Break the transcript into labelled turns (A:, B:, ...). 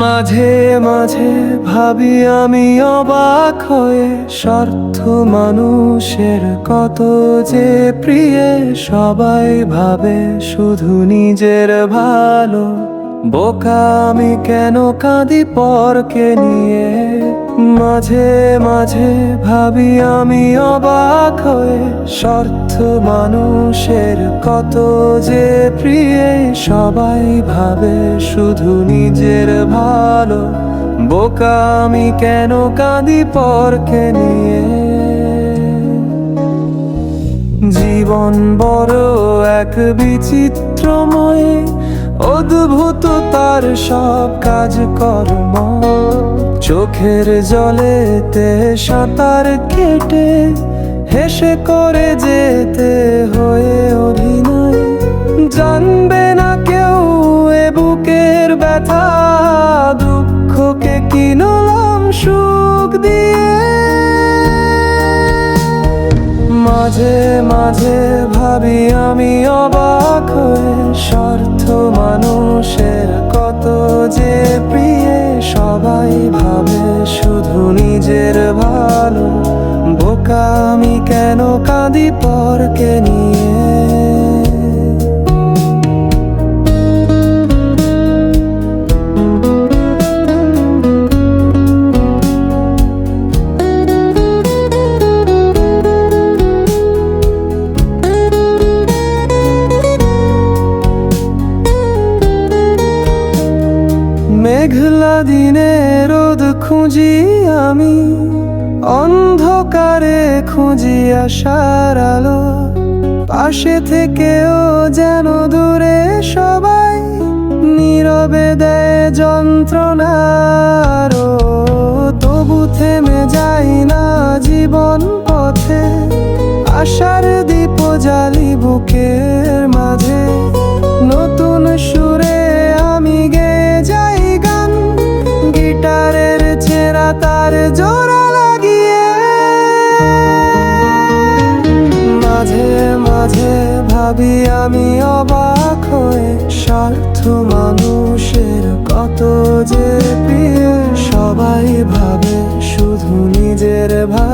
A: মাঝে মাঝে ভাবি আমি অবাক হয়ে স্বার্থ মানুষের কত যে প্রিয়, সবাই ভাবে শুধু নিজের ভালো। বোকা আমি কেন কাঁদি পরকে নিয়ে? মাঝে মাঝে ভাবি আমি অবাক হয়ে। স্বার্থ মানুষের কত যে প্রিয়, সবাই ভাবে শুধু নিজের ভালো। বোকা আমি কেন কাঁদি পরকে নিয়ে? জীবন বড় এক বিচিত্রময় অদ্ভুত তার সব কাজ কর্ম। চোখের জলেতে সাঁতার কেটে হেসে করে যেতে হয়ে অভিনয়। জানবে না কেউ এ বুকের ব্যথা, দুঃখকে কিনলাম সুখ দিয়ে। মাঝে মাঝে ভাবি আমি অবাক হয়ে স্বার্থ মানুষের নিজের ভালো বোকা আমি কেন কাঁদি পরকে নিয়ে? মেঘলা দিনে রোদ খুঁজি আমি, অন্ধকারে খুঁজি আশার আলো। পাশে থেকেও যেন দূরে সবাই নীরবে দেয় যন্ত্রণার তবু থেমে যাই না জীবন পথে, আশার দীপ জালি বুকের মাঝে। নতুন সুরে আমি গে যাই গান, গিটারের তারা তার জোড়া লাগিয়ে। মাঝে মাঝে ভাবি আমি অবাক হয়ে স্বার্থ মানুষের কত যে প্রিয়, সবাই ভাবে শুধু নিজের ভাবে